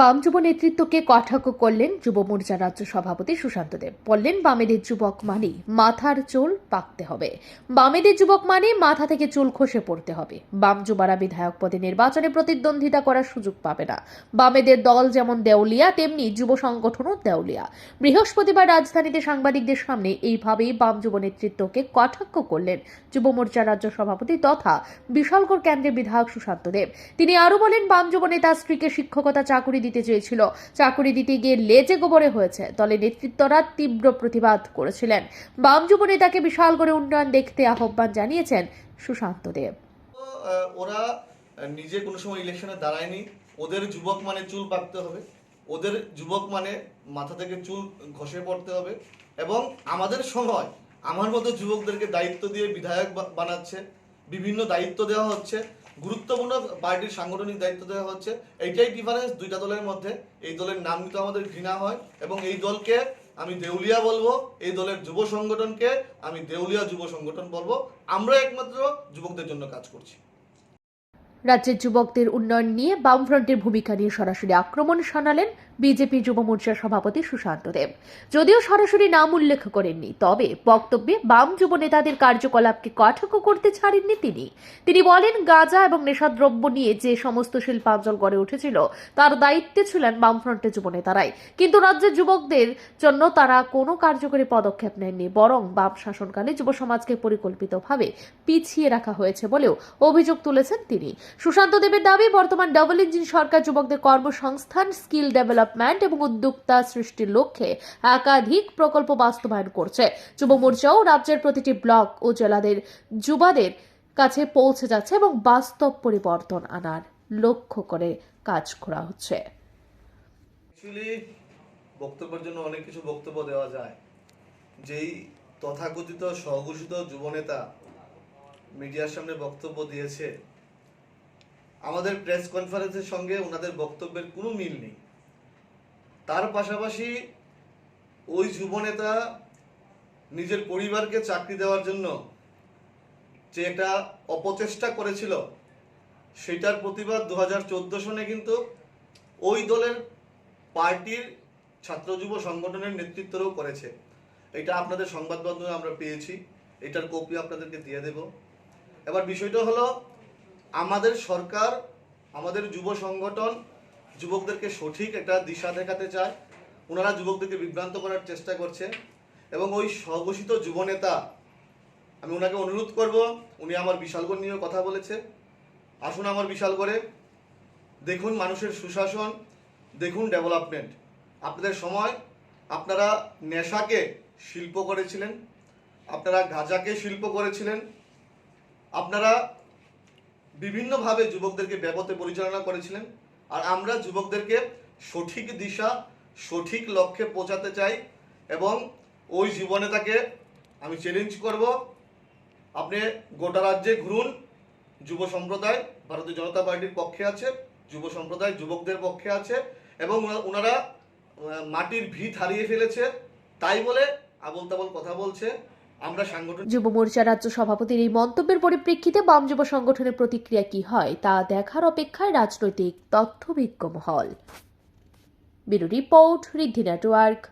বাম যুব নেতৃত্বকে কটাক্ষ করলেন যুব মোর্চা রাজ্য সভাপতি সুশান্ত দেব। বললেন, বামেদের যুবক মানে মাথার চুল পাকতে হবে। বামেদের যুবক মানে মাথা থেকে চুল খসে পড়তে হবে। বাম যুবারা বিধায়ক পদে নির্বাচনে প্রতিদ্বন্দ্বিতা করার সুযোগ পাবে না। বামেদের দল যেমন দেউলিয়া, তেমনি যুব সংগঠনও দেউলিয়া। বৃহস্পতিবার রাজধানীতে সাংবাদিকদের সামনে এইভাবেই বাম যুব নেতৃত্বকে কটাক্ষ করলেন যুব মোর্চা রাজ্য সভাপতি তথা বিশালগড় কেন্দ্রের বিধায়ক সুশান্ত দেব। তিনি আরও বলেন বাম যুব নেতা স্ত্রীকে শিক্ষকতা, চাকুরি দিতে চেয়েছিল। চাকুরি দিতে গিয়ে লেজে গোবরে হয়েছে। দলের নেতৃত্বরা তীব্র প্রতিবাদ করেছিলেন। বাম যুব নেতাকে করে উন্নয়ন দেখতে আহ্বান জানিয়েছেন সুশান্ত দেব। ওরা নিজে কোনো সময় ইলেকশনে দাঁড়ায়নি। ওদের যুবক মানে চুল পাকতে হবে। ওদের যুবক মানে মাথা থেকে চুল ঘষে পড়তে হবে। এবং আমাদের সময় আমার মতো যুবকদেরকে দায়িত্ব দিয়ে বিধায়ক বানাচ্ছে। বিভিন্ন দায়িত্ব দেওয়া হচ্ছে। গুরুত্বপূর্ণ পার্টির সাংগঠনিক দায়িত্ব দেওয়া হচ্ছে। এইটাই ডিফারেন্স দুইটা দলের মধ্যে। এই দলের নাম নিতে আমাদের ঘৃণা হয় এবং এই দলকে আমি দেউলিয়া বলব, এই দলের যুব সংগঠনকে আমি দেউলিয়া যুব সংগঠন বলব। আমরা একমাত্র যুবকদের জন্য কাজ করছি। রাজ্যের যুবকদের উন্নয়ন নিয়ে বামফ্রন্টের ভূমিকা নিয়ে সরাসরি আক্রমণ শানালেন বিজেপি যুব মোর্চার সভাপতি সুশান্ত দেব। যদিও সরাসরি নাম উল্লেখ করেননি, তবে বক্তব্যে বাম যুব নেতাদের কার্যকলাপকে কটাক্ষ করতে ছাড়েননি তিনি। তিনি বলেন, গাঁজা এবং নেশাদ্রব্য নিয়ে যে সমস্ত শিল্পাঞ্চল গড়ে উঠেছিল, তার দায়িত্বে ছিলেন বামফ্রন্টের যুব নেতারাই। কিন্তু রাজ্যের যুবকদের জন্য তারা কোনো কার্যকরী পদক্ষেপ নেননি, বরং বাম শাসনকালে যুব সমাজকে পরিকল্পিতভাবে পিছিয়ে রাখা হয়েছে বলেও অভিযোগ তুলেছেন তিনি। সুশান্ত দেবের দাবি, বর্তমান ডাবল ইঞ্জিন সরকার যুবকদের কর্মসংস্থান, স্কিল ডেভেলপমেন্ট এবং উদ্যোক্তা সৃষ্টির লক্ষ্যে একাধিক প্রকল্প বাস্তবায়ন করছে। যুব মোর্চাও রাজ্যের প্রতিটি ব্লক ও জেলাদের যুবাদের কাছে পৌঁছে যাচ্ছে এবং বাস্তব পরিবর্তন আনার লক্ষ্য করে কাজ করা হচ্ছে। বক্তব্যের জন্য অনেক কিছু বক্তব্য দেওয়া যায়। যেই তথাকথিত স্বঘোষিত যুবনেতা মিডিয়ার সামনে বক্তব্য দিয়েছে, আমাদের প্রেস কনফারেন্সের সঙ্গে ওনাদের বক্তব্যের কোনো মিল নেই। তার পাশাপাশি ওই যুবনেতা নিজের পরিবারকে চাকরি দেওয়ার জন্য যে একটা অপচেষ্টা করেছিল, সেটার প্রতিবাদ দু হাজার চোদ্দ সনে কিন্তু ওই দলের পার্টির ছাত্র যুব সংগঠনের নেতৃত্বও করেছে। এটা আপনাদের সংবাদ মাধ্যমে আমরা পেয়েছি, এটার কপি আপনাদেরকে দিয়ে দেব। এবার বিষয়টা হলো, আমাদের সরকার, আমাদের যুব সংগঠন যুবকদেরকে সঠিক একটা দিশা দেখাতে চায়। ওনারা যুবকদেরকে বিভ্রান্ত করার চেষ্টা করছে এবং ওই স্বঘোষিত যুবনেতা, আমি ওনাকে অনুরোধ করব, উনি আমার বিশালগড় নিয়ে কথা বলেছে। আসুন আমার বিশালগড়ে, দেখুন মানুষের সুশাসন, দেখুন ডেভেলপমেন্ট। আপনাদের সময়, আপনারা নেশাকে শিল্প করেছিলেন, আপনারা গাঁজাকে শিল্প করেছিলেন, আপনারা বিভিন্নভাবে যুবকদেরকে ব্যাপতে পরিচালনা করেছিলেন। আর আমরা যুবকদেরকে সঠিক দিশা, সঠিক লক্ষ্যে পৌঁছাতে চাই এবং ওই জীবনে তাকে আমি চ্যালেঞ্জ করব। আপনি গোটা রাজ্যে ঘুরুন, যুব সম্প্রদায়, ভারতীয় জনতা পার্টির পক্ষে আছে, যুব সম্প্রদায় যুবকদের পক্ষে আছে এবং ওনারা মাটির ভিত হারিয়ে ফেলেছে। তাই বলে আবল তাবল কথা বলছে। যুব মোর্চা রাজ্য সভাপতির এই মন্তব্যের পরিপ্রেক্ষিতে বাম যুব সংগঠনের প্রতিক্রিয়া কি হয়, তা দেখার অপেক্ষায় রাজনৈতিক তথ্যভিজ্ঞ মহল। Bureau report Riddhi network.